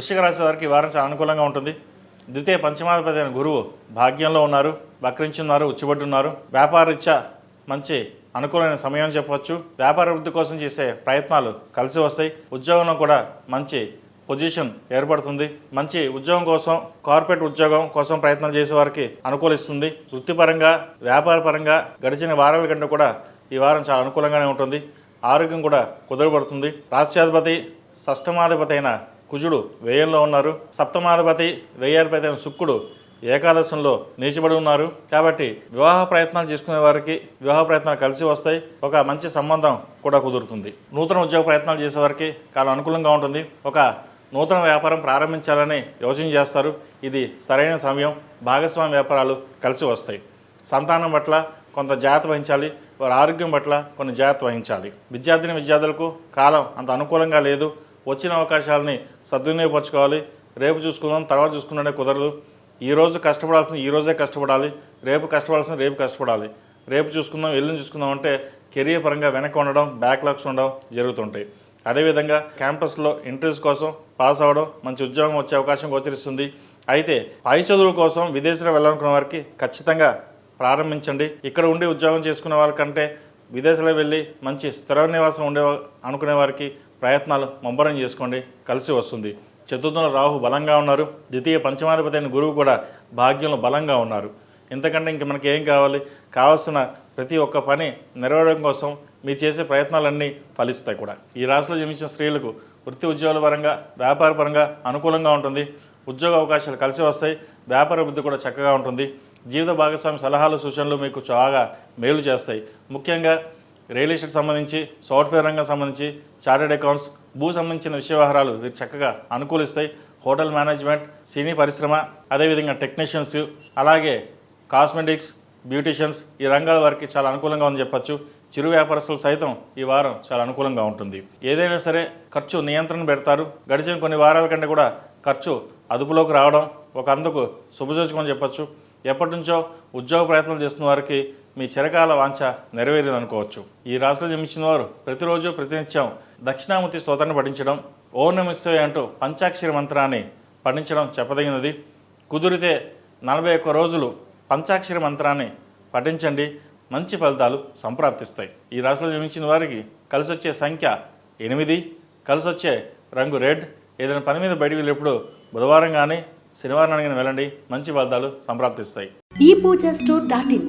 వృశ్చిక రాశి వారికి వారం చాలా అనుకూలంగా ఉంటుంది. ద్వితీయ పంచమాధిపతి అయిన గురువు భాగ్యంలో ఉన్నారు వక్రించున్నారు ఉచ్చుబడున్నారు వ్యాపారరీత్యా మంచి అనుకూలమైన సమయం చెప్పవచ్చు. వ్యాపార వృద్ధి కోసం చేసే ప్రయత్నాలు కలిసి వస్తాయి. ఉద్యోగంలో కూడా మంచి పొజిషన్ ఏర్పడుతుంది. మంచి ఉద్యోగం కోసం కార్పొరేట్ ఉద్యోగం కోసం ప్రయత్నం చేసే వారికి అనుకూలిస్తుంది. వృత్తిపరంగా వ్యాపారపరంగా గడిచిన వారాల కంటే కూడా ఈ వారం చాలా అనుకూలంగానే ఉంటుంది. ఆరోగ్యం కూడా కుదరబడుతుంది రాష్ట్రాధిపతి షష్టమాధిపతి అయిన కుజుడు వ్యయంలో ఉన్నారు. సప్తమాధిపతి వ్యయాధిపతి అయిన శుక్రుడు ఏకాదశంలో నీచబడి ఉన్నారు. కాబట్టి వివాహ ప్రయత్నాలు చేసుకునే వారికి వివాహ ప్రయత్నాలు కలిసి వస్తాయి. ఒక మంచి సంబంధం కూడా కుదురుతుంది. నూతన ఉద్యోగ ప్రయత్నాలు చేసే వారికి చాలా అనుకూలంగా ఉంటుంది. ఒక నూతన వ్యాపారం ప్రారంభించాలని యోచన చేస్తారు. ఇది సరైన సమయం భాగస్వామి వ్యాపారాలు కలిసి వస్తాయి. సంతానం పట్ల కొంత జాగ్రత్త వహించాలి. వారి ఆరోగ్యం పట్ల కొన్ని జాగ్రత్త వహించాలి. విద్యార్థిని విద్యార్థులకు కాలం అంత అనుకూలంగా లేదు. వచ్చిన అవకాశాలని సద్వినియోగపరచుకోవాలి. రేపు చూసుకుందాం తర్వాత చూసుకున్నట్టే కుదరదు. ఈరోజు కష్టపడాల్సిన కష్టపడాల్సింది ఈ రోజే కష్టపడాలి. రేపు కష్టపడాల్సింది రేపు కష్టపడాలి. రేపు చూసుకుందాం ఎల్లుని చూసుకుందాం అంటే కెరియర్ పరంగా వెనక్కి ఉండడం బ్యాక్లాగ్స్ ఉండడం జరుగుతుంటాయి. అదేవిధంగా క్యాంపస్లో ఇంటర్వ్యూస్ కోసం పాస్ అవ్వడం మంచి ఉద్యోగం వచ్చే అవకాశం గోచరిస్తుంది. అయితే పై చదువుల కోసం విదేశాలు వెళ్ళాలనుకున్న వారికి ఖచ్చితంగా ప్రారంభించండి. ఇక్కడ ఉండి ఉద్యోగం చేసుకునే వారికంటే విదేశాలకు వెళ్ళి మంచి స్థిర నివాసం ఉండే అనుకునే వారికి ప్రయత్నాలు ముమ్మరం చేసుకోండి కలిసి వస్తుంది. చతుర్థంలో రాహు బలంగా ఉన్నారు. ద్వితీయ పంచమాధిపతి అయిన గురువు కూడా భాగ్యంలో బలంగా ఉన్నారు. ఇంతకంటే ఇంక మనకి ఏం కావాలి? కావాల్సిన ప్రతి ఒక్క పని నెరవేరడం కోసం మీరు చేసే ప్రయత్నాలన్నీ ఫలిస్తాయి కూడా. ఈ రాశిలో జన్మించిన స్త్రీలకు వృత్తి ఉద్యోగాల పరంగా వ్యాపార పరంగా అనుకూలంగా ఉంటుంది. ఉద్యోగ అవకాశాలు కలిసి వస్తాయి. వ్యాపార వృద్ధి కూడా చక్కగా ఉంటుంది. జీవిత భాగస్వామి సలహాలు సూచనలు మీకు చాలా మేలు చేస్తాయి. ముఖ్యంగా రియల్ ఎస్టేట్ సంబంధించి సాఫ్ట్వేర్ రంగం సంబంధించి చార్టెడ్ అకౌంట్స్ భూ సంబంధించిన విషయ వ్యవహారాలు వీరు చక్కగా అనుకూలిస్తాయి. హోటల్ మేనేజ్మెంట్ సినీ పరిశ్రమ అదేవిధంగా టెక్నీషియన్స్ అలాగే కాస్మెటిక్స్ బ్యూటిషియన్స్ ఈ రంగాల వారికి చాలా అనుకూలంగా ఉందని చెప్పొచ్చు. చిరు వ్యాపారస్తులు సైతం ఈ వారం చాలా అనుకూలంగా ఉంటుంది. ఏదైనా సరే ఖర్చు నియంత్రణ పెడతారు. గడిచిన కొన్ని వారాల కంటే కూడా ఖర్చు అదుపులోకి రావడం ఒక అందుకు శుభజోచకం చెప్పచ్చు. ఎప్పటి నుంచో ఉద్యోగ ప్రయత్నాలు చేస్తున్న వారికి మీ చిరకాల వాంఛ నెరవేరింది అనుకోవచ్చు ఈ రాశిలో జన్మించిన వారు ప్రతిరోజు ప్రతినిత్యం దక్షిణామూర్తి స్తోత్రాన్ని పఠించడం ఓర్ణమిస్తే అంటూ పంచాక్షరి మంత్రాన్ని పఠించడం చెప్పదగినది. కుదిరితే నలభై ఒక్క రోజులు పంచాక్షరి మంత్రాన్ని పఠించండి. మంచి ఫలితాలు సంప్రాప్తిస్తాయి. ఈ రాశిలో జన్మించిన వారికి కలిసి వచ్చే సంఖ్య ఎనిమిది. కలిసి వచ్చే రంగు రెడ్. ఏదైనా పని మీద బయటికి వెళ్ళేప్పుడు బుధవారం కానీ శనివారం కానీ వెళ్ళండి. మంచి ఫలితాలు సంప్రాప్తిస్తాయి. ఈ పూజ స్టోర్ డాట్ ఇన్.